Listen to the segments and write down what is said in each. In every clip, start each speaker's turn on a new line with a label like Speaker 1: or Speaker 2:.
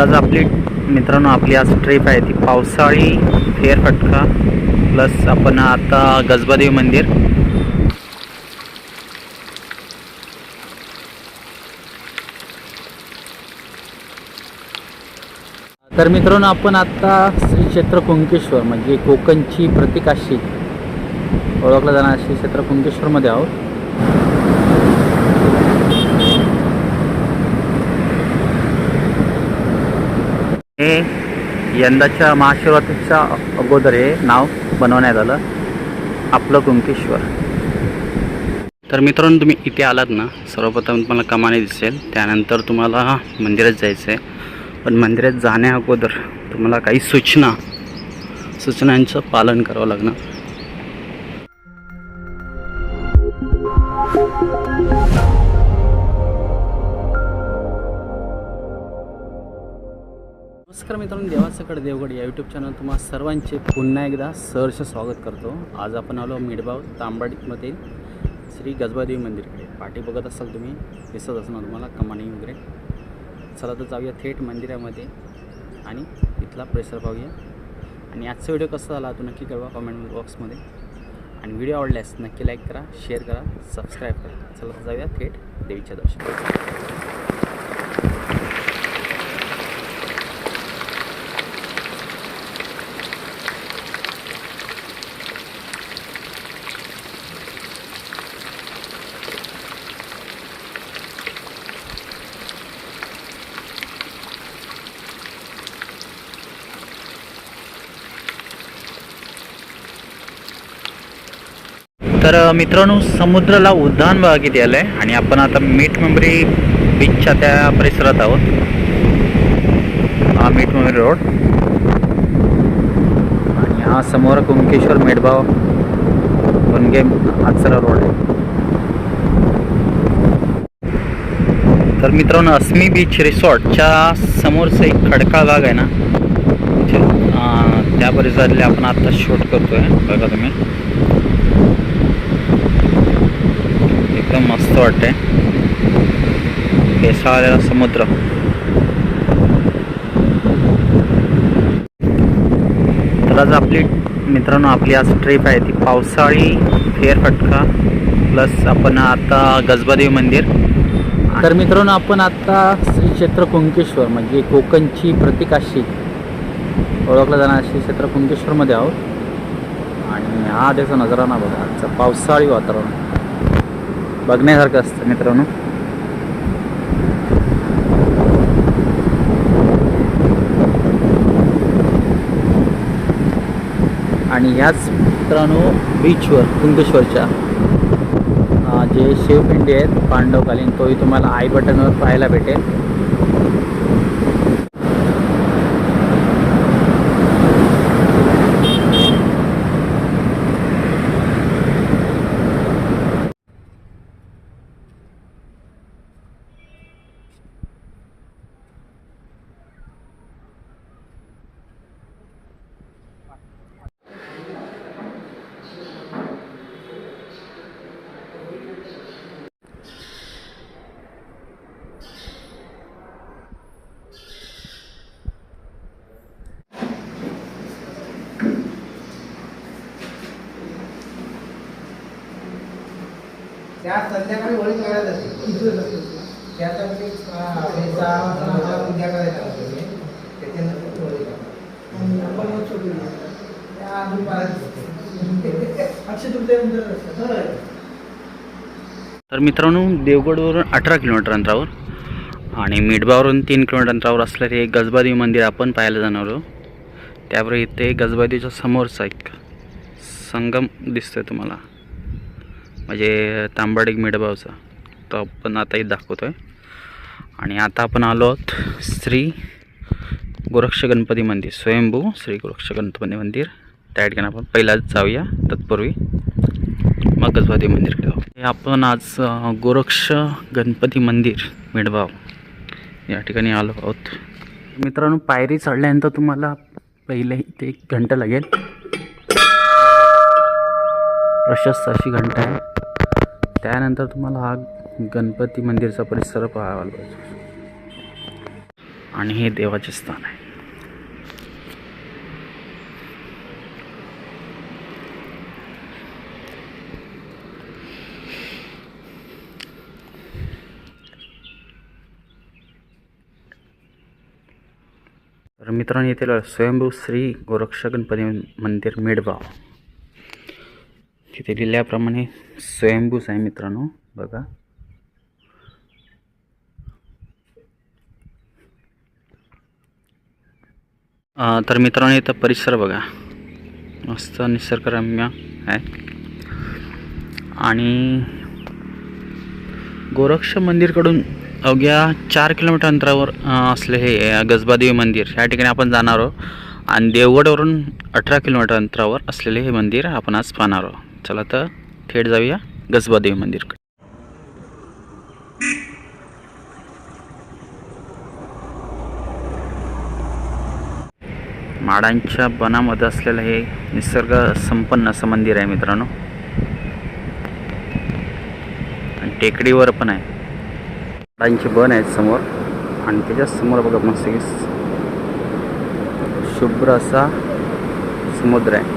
Speaker 1: आज आपली मित्रांनो आपली आज ट्रिप आहे ती पावसाळी फेरफटका प्लस आपण आता गजबादेवी मंदिर. तर मित्रांनो आपण आता श्री क्षेत्र कुंकेश्वर म्हणजे कोकणची प्रतिकाशी ओळखलं जाणार श्री क्षेत्र कुंकेश्वरमध्ये आहोत. हे यंदाच्या महाशिवरात्रीच्या अगोदर हे नाव बनवण्यात आलं. आपलं कुंकेश्वर. तर मित्रांनो तुम्ही इथे आलात ना सर्वप्रथम तुम्हाला कमानी दिसेल. त्यानंतर तुम्हाला मंदिरात जायचं आहे पण मंदिरात जाण्या अगोदर तुम्हाला काही सूचना सूचनांचं पालन करावं लागणार. नमस्कार मित्रांनो देवासकड देवगड या यूट्यूब चॅनल तुम्हा सर्वांचे पुन्हा एकदा सहर्ष स्वागत करतो. आज आपण आलो मिडबाव तांबाडीमधील श्री गजबादेवी मंदिरकडे. पाठी बघत असाल तुम्ही दिसत असणार तुम्हाला कमानी वगैरे. चला तर जाऊया थेट मंदिरामध्ये आणि तिथला प्रेसर पाहूया. आणि आजचा व्हिडिओ कसा झाला तो नक्की कळवा कमेंट बॉक्समध्ये आणि व्हिडिओ आवडल्यास नक्की लाईक करा शेअर करा सबस्क्राईब करा. चला तर जाऊया थेट देवीच्या दर्शन तर मित्रांनो समुद्राला उद्यान बघा किती आलं आहे आणि आपण आता मीठ मेमरी बीचच्या त्या परिसरात आहोत. हा मीठ मेमरी रोड आणि हा समोर कुंकेश्वर मेडभाव गुणगे आचरा रोड आहे. तर मित्रांनो अस्मी बीच रिसॉर्टच्या समोरचा एक खडकाळ भाग आहे ना. त्या परिसरातले आपण आता शूट करतोय. बघा तुम्ही. मस्त वाटते पेसाळलेला समुद्र. तर आज आपली मित्रांनो आपली आज ट्रिप आहे ती पावसाळी फेरफटका प्लस आपण आता गजबादेवी मंदिर. तर मित्रांनो आपण आता श्री क्षेत्र कुंकेश्वर म्हणजे कोकणची प्रतीक अशी. ओळखलं जाणार श्री क्षेत्र कुंकेश्वरमध्ये आहोत. आणि हा त्याचा नजराना बघा आजचं पावसाळी वातावरण. बघण्यासारखं असतं मित्रांनो. आणि ह्याच मित्रांनो बीचवर कुंकेश्वरच्या जे शिवपिंडी आहेत पांडवकालीन तोही तुम्हाला आई बटनवर पाहायला भेटेल.
Speaker 2: त्या संध्याकाळी वळी करायला जाते त्यासाठी हा, सहा वाजता आम्हाला पूजा करायला लागते त्याच्यानंतर वळी त्या अक्षय तृतीयनंतर
Speaker 1: तर मित्रांनो देवगडवरून अठरा किलोमीटर अंतरावर आणि मिडबावरून तीन किलोमीटर अंतरावर असलेले एक गजबादेवी मंदिर आपण पाहायला जाणार आहोत. त्याबरोबर इथे गजबादेवीच्या समोरचा एक संगम दिसतोय तुम्हाला. म्हणजे तांबाडी मिडबावचा तो आपण आता इथे आहे आणि आता आपण आलो आहोत श्री गोरक्ष गणपती मंदिर. स्वयंभू श्री गोरक्ष गणपती मंदिर. त्या ठिकाणी आपण पहिला जाऊया. तत्पूर्वी मगजवादी मंदिरकडे जाऊ. हे आपण आज गोरक्ष गणपती मंदिर मिडबाव या ठिकाणी आलो आहोत. मित्रांनो पायरी चढल्यानंतर तुम्हाला पहिले इथे एक घंटा लागेल. प्रशस्त अशी घंटा आहे. त्यानंतर तुम्हाला हा गणपती मंदिरचा परिसर पाहायला पाहिजे आणि हे देवाचे स्थान आहे. तर मित्रांनो येथील स्वयंभू श्री गोरक्ष गणपती मंदिर मेडगाव तिथे लिहिल्याप्रमाणे स्वयंभूच आहे मित्रांनो बघा. तर मित्रांनो इथं परिसर बघा. मस्त निसर्गरम्य आहे. आणि गोरक्ष मंदिरकडून अवघ्या चार किलोमीटर अंतरावर असले हे गजबादेवी मंदिर. या ठिकाणी आपण जाणार आहोत. आणि देवगडवरून अठरा किलोमीटर अंतरावर असलेले हे मंदिर आपण आज पाहणार आहोत. चला तर थेट जाऊया गजबादेवी मंदिरकडे. माडांच्या बनामध्ये असलेलं हे निसर्ग संपन्न असं मंदिर आहे मित्रांनो. आणि टेकडीवर पण आहे. माडांचे बन आहेत समोर. आणि त्याच्यासमोर बघा मस्त शुभ्र असा समुद्र आहे.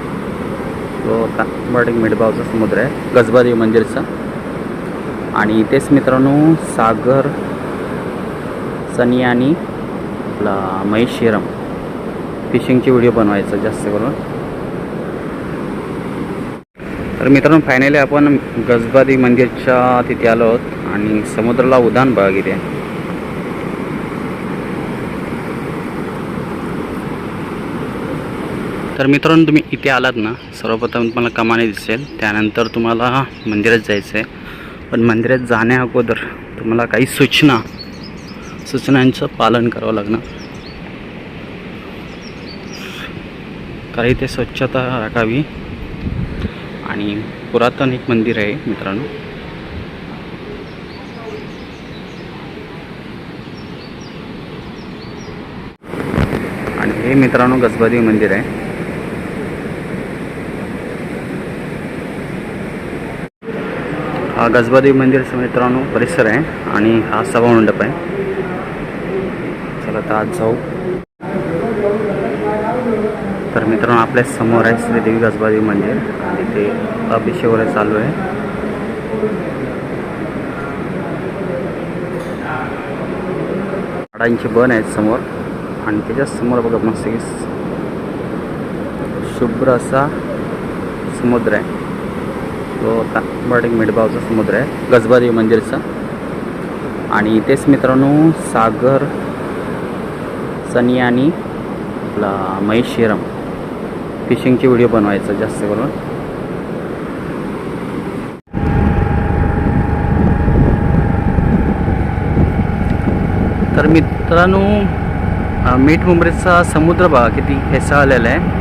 Speaker 1: जो तांबडी मिडबावचा समुद्र आहे गजबादेव मंदिरचा. आणि इथेच मित्रांनो सागर सनी आणि आपला महेशिरम फिशिंगचे व्हिडिओ बनवायचा जास्त करून. तर मित्रांनो फायनली आपण गजबादी मंदिरच्या तिथे आलो आहोत आणि समुद्राला उदान बघा इथे आहे तर मित्रांनो तुम्ही इथे आलात ना सर्वप्रथम तुम्हाला कमाने दिसेल. त्यानंतर तुम्हाला मंदिरात जायचं आहे पण मंदिरात जाण्या अगोदर तुम्हाला काही सूचना सूचनांचं पालन करावं लागणार. कारण इथे स्वच्छता राखावी. आणि पुरातन एक मंदिर आहे मित्रांनो. आणि हे मित्रांनो गजबादी मंदिर आहे. हा गजबादेवी मंदिरचा मित्रांनो परिसर आहे आणि हा सभामंडप आहे. चला तर आज जाऊ. तर मित्रांनो आपल्यासमोर आहे श्रीदेवी गजबादेवी मंदिर आणि ते अभिषेक वगैरे चालू आहे. झाडांचे बन आहेत समोर आणि त्याच्यासमोर बघा मस्त शुभ्र असा समुद्र आहे. तो तांबडी मिडबावचा समुद्र आहे गजबादेवी मंदिरचा. आणि इथेच मित्रांनो सागर सनी आणि आपला महेशिरम फिशिंगचे व्हिडिओ बनवायचा जास्त करून. तर मित्रांनो मीठ मुंबईचा समुद्र बघा किती हेसाळलेला आहे.